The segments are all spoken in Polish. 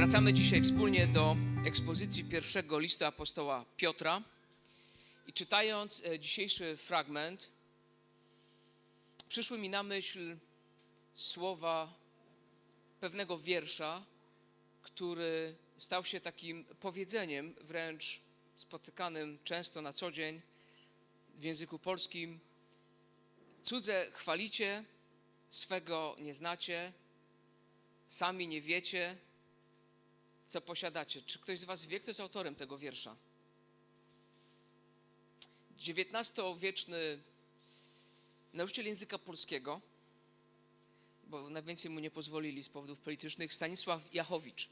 Wracamy dzisiaj wspólnie do ekspozycji pierwszego listu apostoła Piotra. I czytając e, dzisiejszy fragment, przyszły mi na myśl słowa pewnego wiersza, który stał się takim powiedzeniem, wręcz spotykanym często na co dzień w języku polskim. Cudze chwalicie, swego nie znacie, sami nie wiecie, co posiadacie. Czy ktoś z Was wie, kto jest autorem tego wiersza? XIX-wieczny nauczyciel języka polskiego, bo najwięcej mu nie pozwolili z powodów politycznych, Stanisław Jachowicz.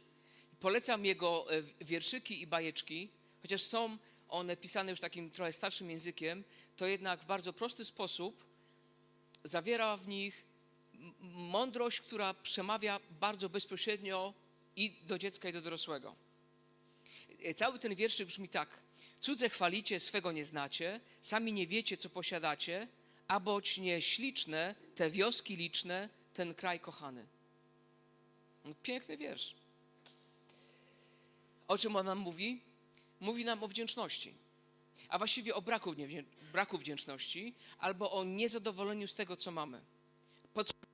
Polecam jego e, wierszyki i bajeczki, chociaż są one pisane już takim trochę starszym językiem, to jednak w bardzo prosty sposób zawiera w nich mądrość, która przemawia bardzo bezpośrednio i do dziecka, i do dorosłego. E, Cały ten wierszyk brzmi tak. Cudze chwalicie, swego nie znacie, sami nie wiecie, co posiadacie, a boć nie śliczne, te wioski liczne, ten kraj kochany. No, Piękny wiersz. O czym on nam mówi? Mówi nam o wdzięczności, a właściwie o braku, braku wdzięczności albo o niezadowoleniu z tego, co mamy.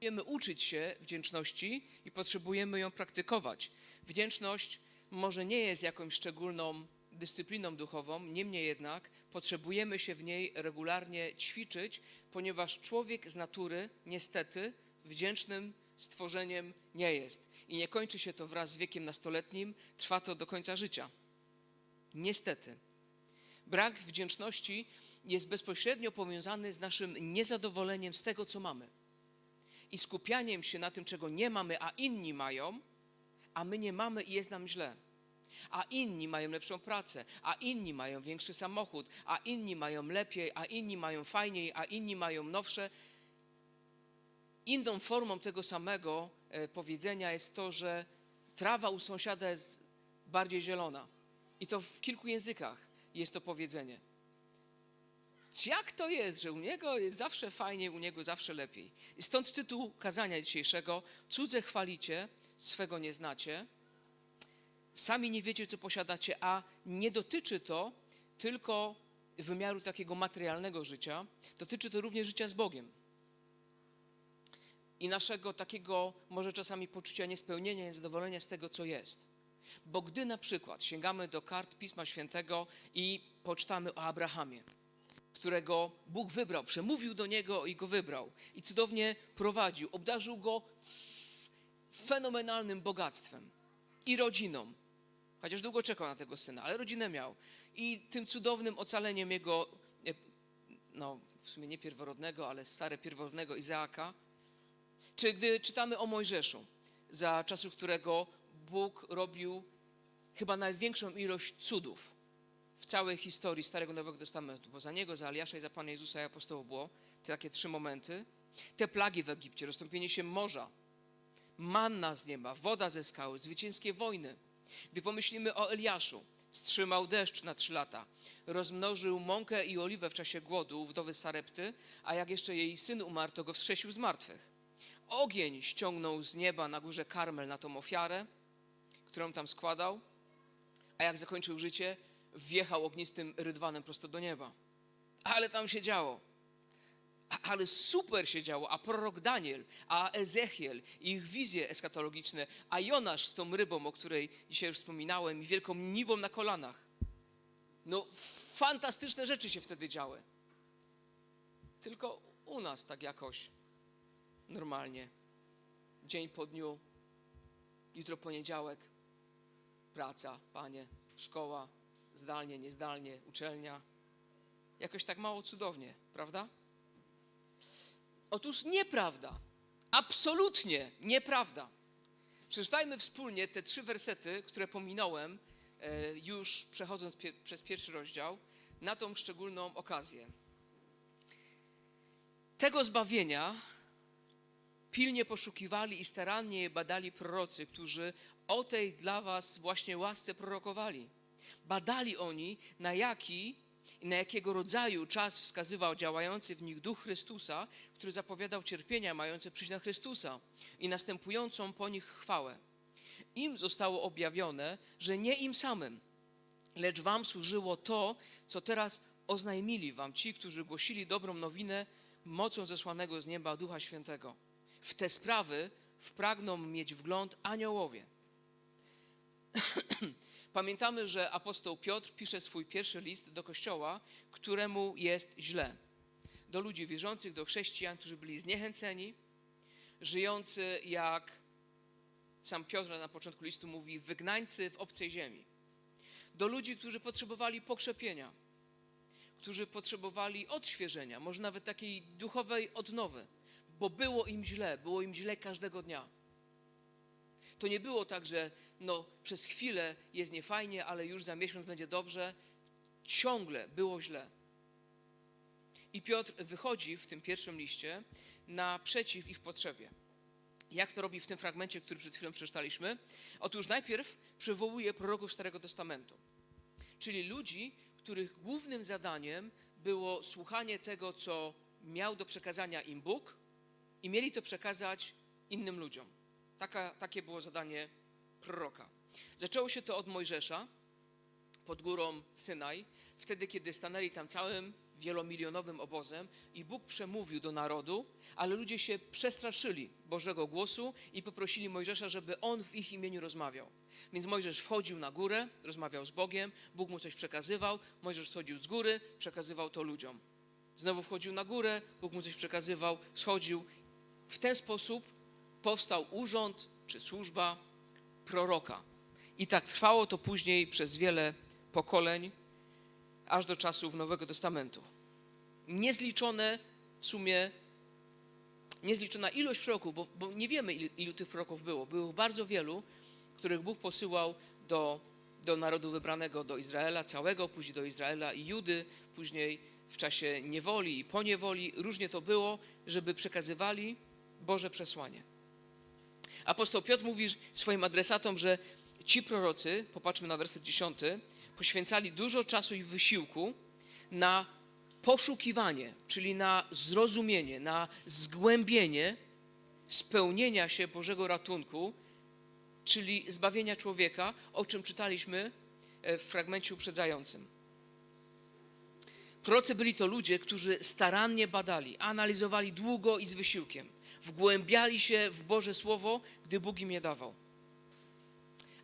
Potrzebujemy uczyć się wdzięczności i potrzebujemy ją praktykować. Wdzięczność może nie jest jakąś szczególną dyscypliną duchową, niemniej jednak potrzebujemy się w niej regularnie ćwiczyć, ponieważ człowiek z natury niestety wdzięcznym stworzeniem nie jest. I nie kończy się to wraz z wiekiem nastoletnim, trwa to do końca życia. Niestety. Brak wdzięczności jest bezpośrednio powiązany z naszym niezadowoleniem z tego, co mamy i skupianiem się na tym, czego nie mamy, a inni mają, a my nie mamy i jest nam źle. A inni mają lepszą pracę, a inni mają większy samochód, a inni mają lepiej, a inni mają fajniej, a inni mają nowsze. Inną formą tego samego e, powiedzenia jest to, że trawa u sąsiada jest bardziej zielona. I to w kilku językach jest to powiedzenie. Jak to jest, że u niego jest zawsze fajnie, u niego zawsze lepiej? I stąd tytuł kazania dzisiejszego: Cudze chwalicie, swego nie znacie. Sami nie wiecie, co posiadacie, a nie dotyczy to tylko wymiaru takiego materialnego życia, dotyczy to również życia z Bogiem. I naszego takiego może czasami poczucia niespełnienia, niezadowolenia z tego, co jest. Bo gdy na przykład sięgamy do kart Pisma Świętego i poczytamy o Abrahamie, którego Bóg wybrał, przemówił do niego i go wybrał i cudownie prowadził, obdarzył go fenomenalnym bogactwem i rodziną. Chociaż długo czekał na tego syna, ale rodzinę miał. I tym cudownym ocaleniem jego, e, no w sumie nie pierworodnego, ale stare pierworodnego Izaaka. Czy gdy czytamy o Mojżeszu, za czasów którego Bóg robił chyba największą ilość cudów w całej historii Starego Nowego Testamentu, bo za niego, za Eliasza i za Pana Jezusa i apostołów było te takie trzy momenty. Te plagi w Egipcie, rozstąpienie się morza, manna z nieba, woda ze skały, zwycięskie wojny. Gdy pomyślimy o Eliaszu, wstrzymał deszcz na trzy lata, rozmnożył mąkę i oliwę w czasie głodu u wdowy Sarepty, a jak jeszcze jej syn umarł, to go wskrzesił z martwych. Ogień ściągnął z nieba na górze Karmel na tą ofiarę, którą tam składał, a jak zakończył życie, wjechał ognistym rydwanem prosto do nieba. Ale tam się działo. Ale super się działo, a prorok Daniel, a Ezechiel, i ich wizje eskatologiczne, a Jonasz z tą rybą, o której dzisiaj już wspominałem, i wielką niwą na kolanach. No, fantastyczne rzeczy się wtedy działy. Tylko u nas tak jakoś normalnie. Dzień po dniu, jutro poniedziałek, praca, panie, szkoła, zdalnie, niezdalnie, uczelnia. Jakoś tak mało cudownie, prawda? Otóż nieprawda. Absolutnie nieprawda. Przeczytajmy wspólnie te trzy wersety, które pominąłem e, już przechodząc pie, przez pierwszy rozdział, na tą szczególną okazję. Tego zbawienia pilnie poszukiwali i starannie badali prorocy, którzy o tej dla was właśnie łasce prorokowali. Badali oni, na jaki i na jakiego rodzaju czas wskazywał działający w nich duch Chrystusa, który zapowiadał cierpienia mające przyjść na Chrystusa i następującą po nich chwałę. im zostało objawione, że nie im samym, lecz wam służyło to, co teraz oznajmili wam ci, którzy głosili dobrą nowinę mocą zesłanego z nieba Ducha Świętego. W te sprawy wpragną mieć wgląd aniołowie. Pamiętamy, że apostoł Piotr pisze swój pierwszy list do kościoła, któremu jest źle. Do ludzi wierzących, do chrześcijan, którzy byli zniechęceni, żyjący jak sam Piotr na początku listu mówi, wygnańcy w obcej ziemi. Do ludzi, którzy potrzebowali pokrzepienia, którzy potrzebowali odświeżenia, może nawet takiej duchowej odnowy, bo było im źle, było im źle każdego dnia. To nie było tak, że no, przez chwilę jest niefajnie, ale już za miesiąc będzie dobrze. Ciągle było źle. I Piotr wychodzi w tym pierwszym liście naprzeciw ich potrzebie. Jak to robi w tym fragmencie, który przed chwilą przeczytaliśmy? Otóż najpierw przywołuje proroków Starego Testamentu, czyli ludzi, których głównym zadaniem było słuchanie tego, co miał do przekazania im Bóg i mieli to przekazać innym ludziom. Taka, takie było zadanie proroka. Zaczęło się to od Mojżesza pod górą Synaj, wtedy kiedy stanęli tam całym wielomilionowym obozem i Bóg przemówił do narodu, ale ludzie się przestraszyli Bożego głosu i poprosili Mojżesza, żeby on w ich imieniu rozmawiał. Więc Mojżesz wchodził na górę, rozmawiał z Bogiem, Bóg mu coś przekazywał, Mojżesz schodził z góry, przekazywał to ludziom. Znowu wchodził na górę, Bóg mu coś przekazywał, schodził. W ten sposób powstał urząd czy służba proroka. I tak trwało to później przez wiele pokoleń, aż do czasów Nowego Testamentu. Niezliczone w sumie, niezliczona ilość proroków, bo, bo nie wiemy, ilu, ilu tych proroków było. Było bardzo wielu, których Bóg posyłał do, do narodu wybranego, do Izraela całego, później do Izraela i Judy, później w czasie niewoli i po niewoli. Różnie to było, żeby przekazywali Boże przesłanie. Apostoł Piotr mówi swoim adresatom, że ci prorocy, popatrzmy na werset 10, poświęcali dużo czasu i wysiłku na poszukiwanie, czyli na zrozumienie, na zgłębienie spełnienia się Bożego ratunku, czyli zbawienia człowieka, o czym czytaliśmy e, w fragmencie uprzedzającym. Prorocy byli to ludzie, którzy starannie badali, analizowali długo i z wysiłkiem, wgłębiali się w Boże Słowo, gdy Bóg im je dawał.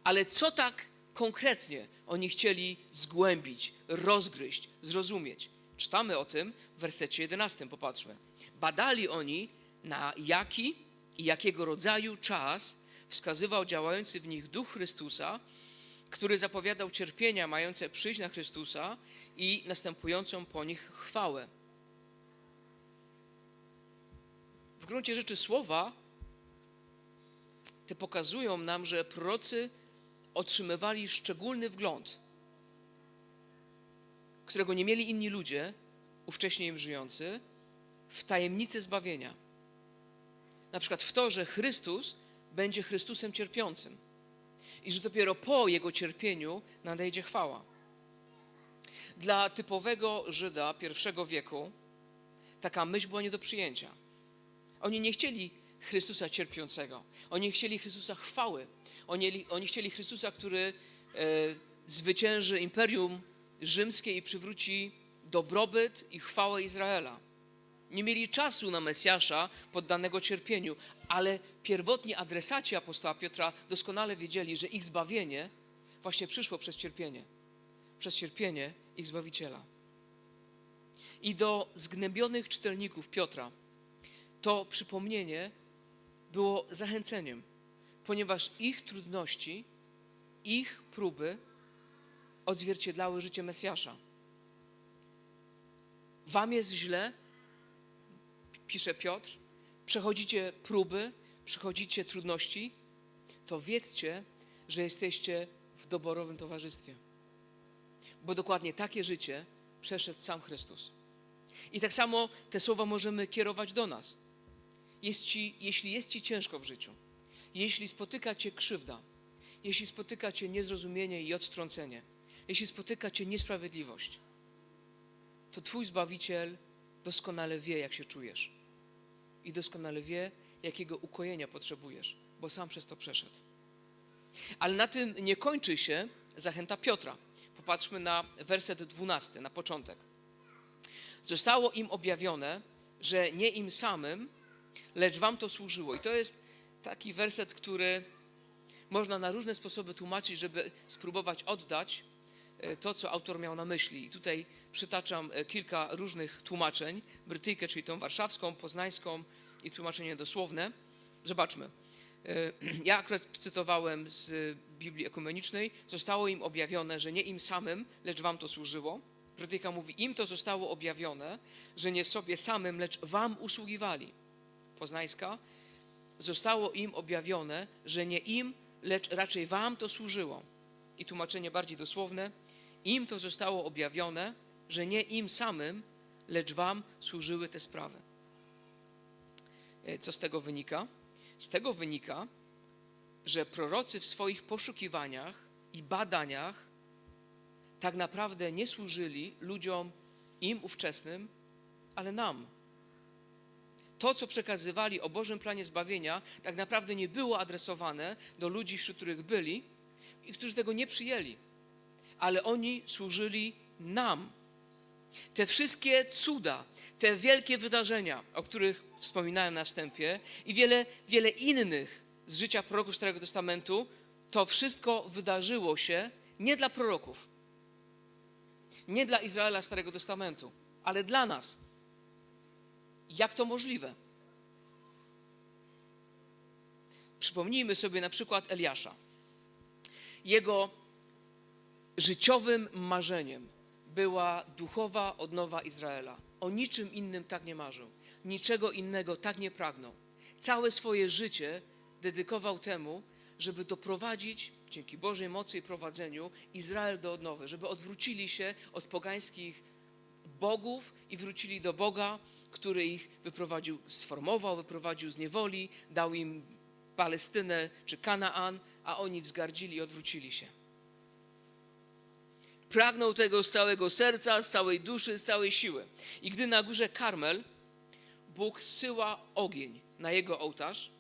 Ale co tak konkretnie oni chcieli zgłębić, rozgryźć, zrozumieć? Czytamy o tym w wersecie 11, popatrzmy. Badali oni, na jaki i jakiego rodzaju czas wskazywał działający w nich Duch Chrystusa, który zapowiadał cierpienia mające przyjść na Chrystusa i następującą po nich chwałę. W gruncie rzeczy słowa te pokazują nam, że prorocy otrzymywali szczególny wgląd, którego nie mieli inni ludzie, ówcześnie im żyjący, w tajemnicę zbawienia. Na przykład w to, że Chrystus będzie Chrystusem cierpiącym i że dopiero po Jego cierpieniu nadejdzie chwała. Dla typowego Żyda pierwszego wieku taka myśl była nie do przyjęcia. Oni nie chcieli Chrystusa cierpiącego. Oni chcieli Chrystusa chwały. Oni, oni chcieli Chrystusa, który e, zwycięży imperium rzymskie i przywróci dobrobyt i chwałę Izraela. Nie mieli czasu na Mesjasza poddanego cierpieniu, ale pierwotni adresaci apostoła Piotra doskonale wiedzieli, że ich zbawienie właśnie przyszło przez cierpienie. Przez cierpienie ich Zbawiciela. I do zgnębionych czytelników Piotra to przypomnienie było zachęceniem, ponieważ ich trudności, ich próby odzwierciedlały życie Mesjasza. Wam jest źle, pisze Piotr, przechodzicie próby, przechodzicie trudności, to wiedzcie, że jesteście w doborowym towarzystwie. Bo dokładnie takie życie przeszedł sam Chrystus. I tak samo te słowa możemy kierować do nas. Jest ci, jeśli jest ci ciężko w życiu, jeśli spotyka cię krzywda, jeśli spotyka cię niezrozumienie i odtrącenie, jeśli spotyka cię niesprawiedliwość, to Twój Zbawiciel doskonale wie, jak się czujesz. I doskonale wie, jakiego ukojenia potrzebujesz, bo sam przez to przeszedł. Ale na tym nie kończy się zachęta Piotra. Popatrzmy na werset 12, na początek. Zostało im objawione, że nie im samym, lecz wam to służyło. I to jest taki werset, który można na różne sposoby tłumaczyć, żeby spróbować oddać e, to, co autor miał na myśli. I tutaj przytaczam e, kilka różnych tłumaczeń. Brytyjkę, czyli tą warszawską, poznańską i tłumaczenie dosłowne. Zobaczmy. E, Ja akurat cytowałem z Biblii Ekumenicznej. Zostało im objawione, że nie im samym, lecz wam to służyło. Brytyjka mówi, im to zostało objawione, że nie sobie samym, lecz wam usługiwali. Poznańska, zostało im objawione, że nie im, lecz raczej wam to służyło. I tłumaczenie bardziej dosłowne, im to zostało objawione, że nie im samym, lecz wam służyły te sprawy. E, Co z tego wynika? Z tego wynika, że prorocy w swoich poszukiwaniach i badaniach tak naprawdę nie służyli ludziom im ówczesnym, ale nam. To, co przekazywali o Bożym planie zbawienia, tak naprawdę nie było adresowane do ludzi, wśród których byli i którzy tego nie przyjęli, ale oni służyli nam. Te wszystkie cuda, te wielkie wydarzenia, o których wspominałem na wstępie, i wiele, wiele innych z życia proroków Starego Testamentu, to wszystko wydarzyło się nie dla proroków, nie dla Izraela Starego Testamentu, ale dla nas. Jak to możliwe? Przypomnijmy sobie na przykład Eliasza. Jego życiowym marzeniem była duchowa odnowa Izraela. O niczym innym tak nie marzył, niczego innego tak nie pragnął. Całe swoje życie dedykował temu, żeby doprowadzić dzięki Bożej mocy i prowadzeniu Izrael do odnowy, żeby odwrócili się od pogańskich bogów i wrócili do Boga, który ich wyprowadził, sformował, wyprowadził z niewoli, dał im Palestynę czy Kanaan, a oni wzgardzili i odwrócili się. Pragnął tego z całego serca, z całej duszy, z całej siły. I gdy na górze Karmel Bóg zsyła ogień na jego ołtarz,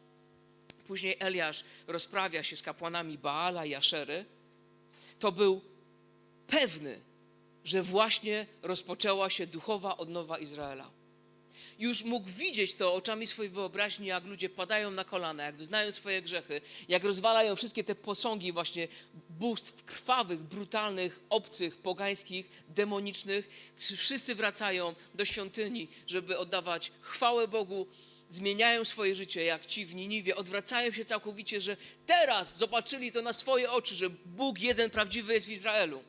później Eliasz rozprawia się z kapłanami Baala i Aszery, to był pewny, że właśnie rozpoczęła się duchowa odnowa Izraela. Już mógł widzieć to oczami swojej wyobraźni, jak ludzie padają na kolana, jak wyznają swoje grzechy, jak rozwalają wszystkie te posągi właśnie bóstw krwawych, brutalnych, obcych, pogańskich, demonicznych. Wszyscy wracają do świątyni, żeby oddawać chwałę Bogu, zmieniają swoje życie, jak ci w Niniwie, odwracają się całkowicie, że teraz zobaczyli to na swoje oczy, że Bóg jeden prawdziwy jest w Izraelu.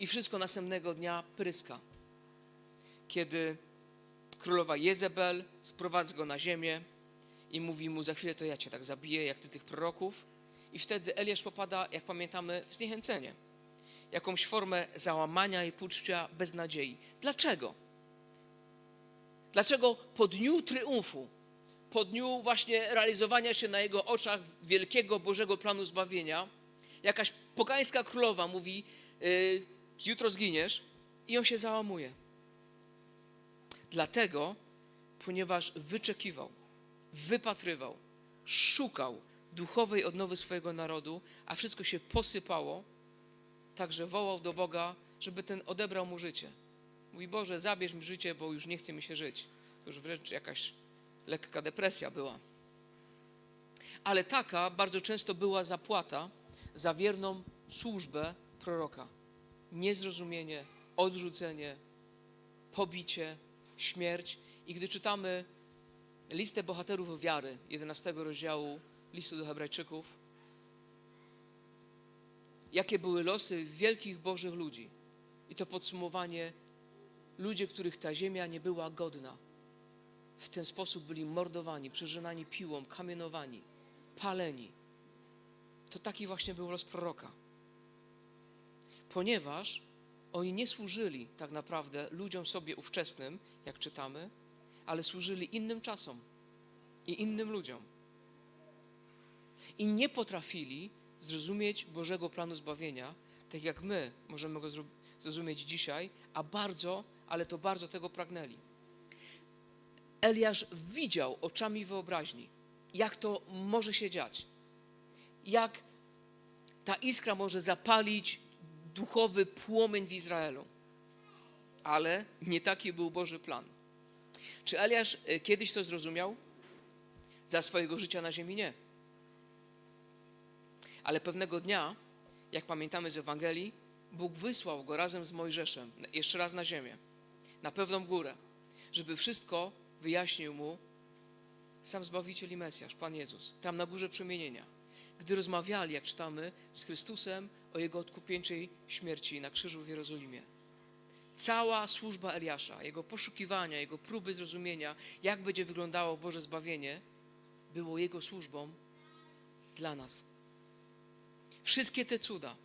I wszystko następnego dnia pryska. Kiedy królowa Jezebel sprowadza go na ziemię i mówi mu, za chwilę to ja cię tak zabiję, jak ty tych proroków. I wtedy Eliasz popada, jak pamiętamy, w zniechęcenie. Jakąś formę załamania i póczcia beznadziei. Dlaczego? Dlaczego po dniu triumfu, po dniu właśnie realizowania się na jego oczach wielkiego Bożego planu zbawienia, jakaś pogańska królowa mówi, y, jutro zginiesz i on się załamuje. Dlatego, ponieważ wyczekiwał, wypatrywał, szukał duchowej odnowy swojego narodu, a wszystko się posypało, także wołał do Boga, żeby ten odebrał mu życie. Mówi, Boże, zabierz mi życie, bo już nie chce mi się żyć. To już wręcz jakaś lekka depresja była. Ale taka bardzo często była zapłata za wierną służbę proroka. Niezrozumienie, odrzucenie, pobicie, śmierć. I gdy czytamy listę bohaterów wiary 11 rozdziału listu do Hebrajczyków, jakie były losy wielkich Bożych ludzi. I to podsumowanie ludzie, których ta ziemia nie była godna. W ten sposób byli mordowani, przeżynani piłą, kamienowani, paleni. To taki właśnie był los proroka. Ponieważ oni nie służyli tak naprawdę ludziom sobie ówczesnym, jak czytamy, ale służyli innym czasom i innym ludziom. I nie potrafili zrozumieć Bożego planu zbawienia, tak jak my możemy go zro- zrozumieć dzisiaj, a bardzo, ale to bardzo tego pragnęli. Eliasz widział oczami wyobraźni, jak to może się dziać. jak ta iskra może zapalić duchowy płomień w Izraelu. Ale nie taki był Boży plan. Czy Eliasz y, kiedyś to zrozumiał? Za swojego życia na ziemi nie. Ale pewnego dnia, jak pamiętamy z Ewangelii, Bóg wysłał go razem z Mojżeszem jeszcze raz na ziemię, na pewną górę, żeby wszystko wyjaśnił mu sam Zbawiciel i Mesjasz, Pan Jezus, tam na górze przemienienia. Gdy rozmawiali, jak czytamy, z Chrystusem o Jego odkupieńczej śmierci na krzyżu w Jerozolimie. Cała służba Eliasza, jego poszukiwania, jego próby zrozumienia, jak będzie wyglądało Boże zbawienie, było jego służbą dla nas. Wszystkie te cuda,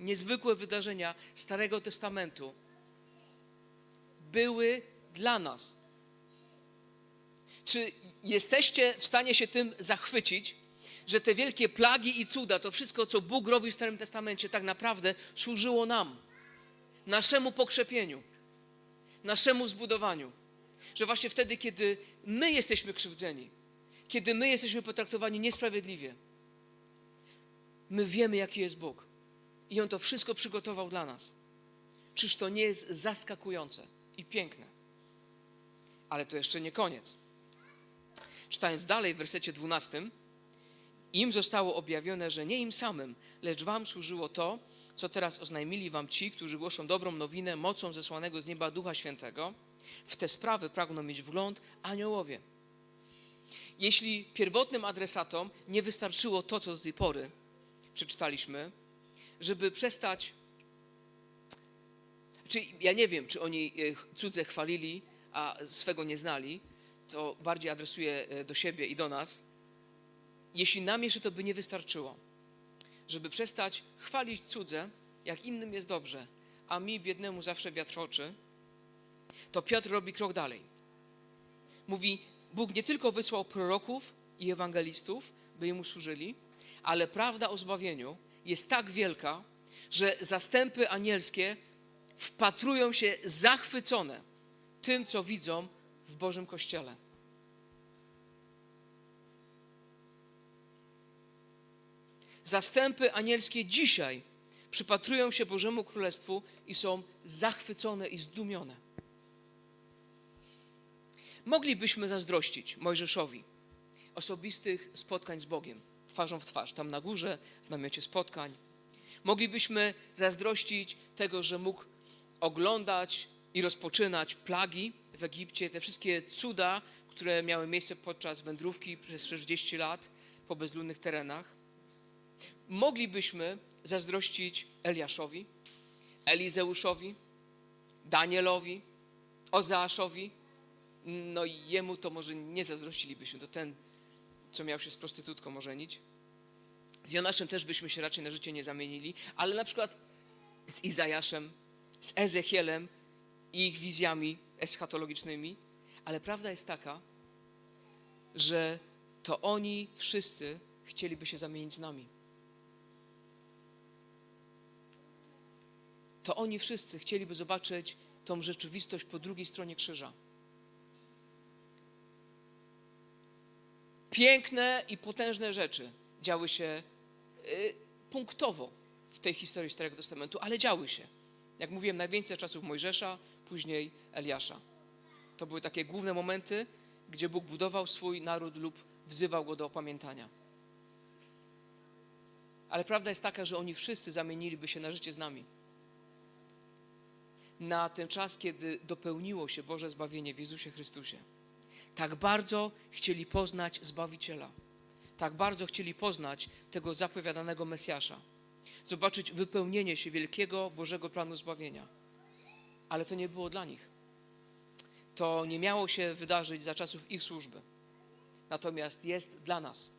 niezwykłe wydarzenia Starego Testamentu były dla nas. Czy jesteście w stanie się tym zachwycić, że te wielkie plagi i cuda, to wszystko, co Bóg robił w Starym Testamencie, tak naprawdę służyło nam, naszemu pokrzepieniu, naszemu zbudowaniu? Że właśnie wtedy, kiedy my jesteśmy krzywdzeni, kiedy my jesteśmy potraktowani niesprawiedliwie, my wiemy, jaki jest Bóg. I On to wszystko przygotował dla nas. Czyż to nie jest zaskakujące i piękne? Ale to jeszcze nie koniec. Czytając dalej w wersecie 12, im zostało objawione, że nie im samym, lecz wam służyło to, co teraz oznajmili wam ci, którzy głoszą dobrą nowinę mocą zesłanego z nieba Ducha Świętego. W te sprawy pragną mieć wgląd aniołowie. Jeśli pierwotnym adresatom nie wystarczyło to, co do tej pory przeczytaliśmy, żeby przestać. Czy ja nie wiem, czy oni e, cudze chwalili, a swego nie znali, to bardziej adresuję e, do siebie i do nas. Jeśli nam jeszcze to by nie wystarczyło, żeby przestać chwalić cudze, jak innym jest dobrze, a mi, biednemu, zawsze wiatr oczy, to Piotr robi krok dalej. Mówi: Bóg nie tylko wysłał proroków i ewangelistów, by jemu służyli, ale prawda o zbawieniu jest tak wielka, że zastępy anielskie wpatrują się zachwycone tym, co widzą w Bożym Kościele. Zastępy anielskie dzisiaj przypatrują się Bożemu Królestwu i są zachwycone i zdumione. Moglibyśmy zazdrościć Mojżeszowi osobistych spotkań z Bogiem, twarzą w twarz, tam na górze, w namiocie spotkań. Moglibyśmy zazdrościć tego, że mógł oglądać i rozpoczynać plagi w Egipcie, te wszystkie cuda, które miały miejsce podczas wędrówki przez 60 lat po bezludnych terenach. Moglibyśmy zazdrościć Eliaszowi, Elizeuszowi, Danielowi, Ozeaszowi. No i jemu to może nie zazdrościlibyśmy, to ten, co miał się z prostytutką ożenić. Z Jonaszem też byśmy się raczej na życie nie zamienili, ale na przykład z Izajaszem, z Ezechielem i ich wizjami eschatologicznymi. Ale prawda jest taka, że to oni wszyscy chcieliby się zamienić z nami. To oni wszyscy chcieliby zobaczyć tą rzeczywistość po drugiej stronie krzyża. Piękne i potężne rzeczy działy się y, punktowo w tej historii Starego Testamentu, ale działy się. Jak mówiłem, najwięcej czasów Mojżesza, później Eliasza. To były takie główne momenty, gdzie Bóg budował swój naród lub wzywał go do opamiętania. Ale prawda jest taka, że oni wszyscy zamieniliby się na życie z nami. Na ten czas, kiedy dopełniło się Boże zbawienie w Jezusie Chrystusie. Tak bardzo chcieli poznać Zbawiciela. Tak bardzo chcieli poznać tego zapowiadanego Mesjasza. Zobaczyć wypełnienie się wielkiego Bożego planu zbawienia. Ale to nie było dla nich. To nie miało się wydarzyć za czasów ich służby. Natomiast jest dla nas.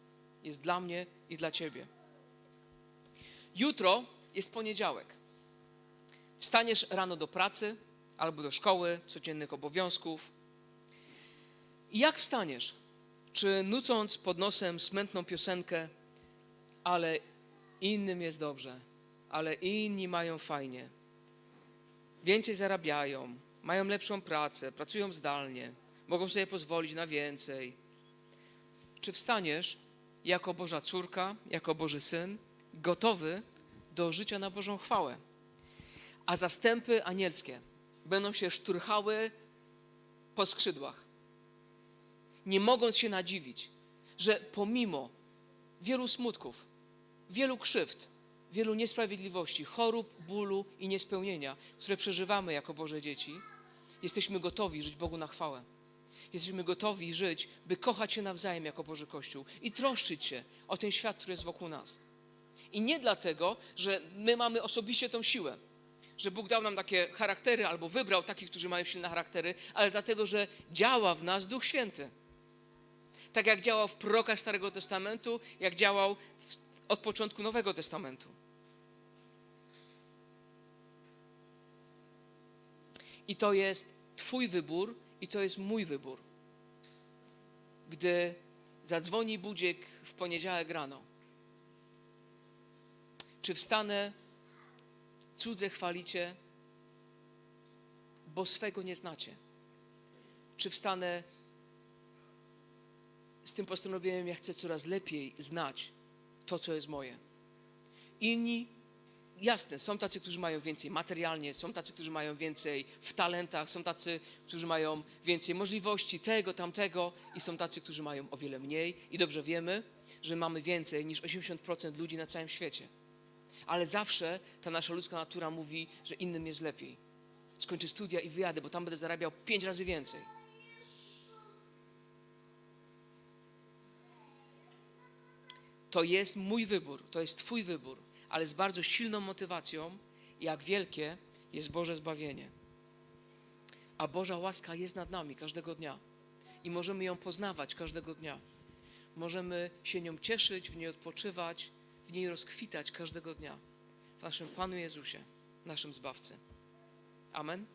Jest dla mnie i dla ciebie. Jutro jest poniedziałek. Wstaniesz rano do pracy albo do szkoły, codziennych obowiązków. I jak wstaniesz? Czy nucąc pod nosem smętną piosenkę, ale innym jest dobrze, ale inni mają fajnie, więcej zarabiają, mają lepszą pracę, pracują zdalnie, mogą sobie pozwolić na więcej. Czy wstaniesz jako Boża córka, jako Boży syn, gotowy do życia na Bożą chwałę. A zastępy anielskie będą się szturchały po skrzydłach, nie mogąc się nadziwić, że pomimo wielu smutków, wielu krzywd, wielu niesprawiedliwości, chorób, bólu i niespełnienia, które przeżywamy jako Boże dzieci, jesteśmy gotowi żyć Bogu na chwałę. Jesteśmy gotowi żyć, by kochać się nawzajem jako Boży Kościół i troszczyć się o ten świat, który jest wokół nas. I nie dlatego, że my mamy osobiście tą siłę, że Bóg dał nam takie charaktery albo wybrał takich, którzy mają silne charaktery, ale dlatego, że działa w nas Duch Święty. Tak jak działał w prorokach Starego Testamentu, jak działał w, od początku Nowego Testamentu. I to jest Twój wybór i to jest mój wybór. Gdy zadzwoni budzik w poniedziałek rano, czy wstanę, cudze chwalicie, bo swego nie znacie? Czy wstanę z tym postanowieniem, ja chcę coraz lepiej znać to, co jest moje? Inni Jasne, są tacy, którzy mają więcej materialnie, są tacy, którzy mają więcej w talentach, są tacy, którzy mają więcej możliwości tego, tamtego i są tacy, którzy mają o wiele mniej i dobrze wiemy, że mamy więcej niż 80% ludzi na całym świecie. Ale zawsze ta nasza ludzka natura mówi, że innym jest lepiej. Skończę studia i wyjadę, bo tam będę zarabiał pięć razy więcej. To jest mój wybór, to jest Twój wybór ale z bardzo silną motywacją, jak wielkie jest Boże zbawienie. A Boża łaska jest nad nami każdego dnia i możemy ją poznawać każdego dnia. Możemy się nią cieszyć, w niej odpoczywać, w niej rozkwitać każdego dnia. W naszym Panu Jezusie, naszym Zbawcy. Amen.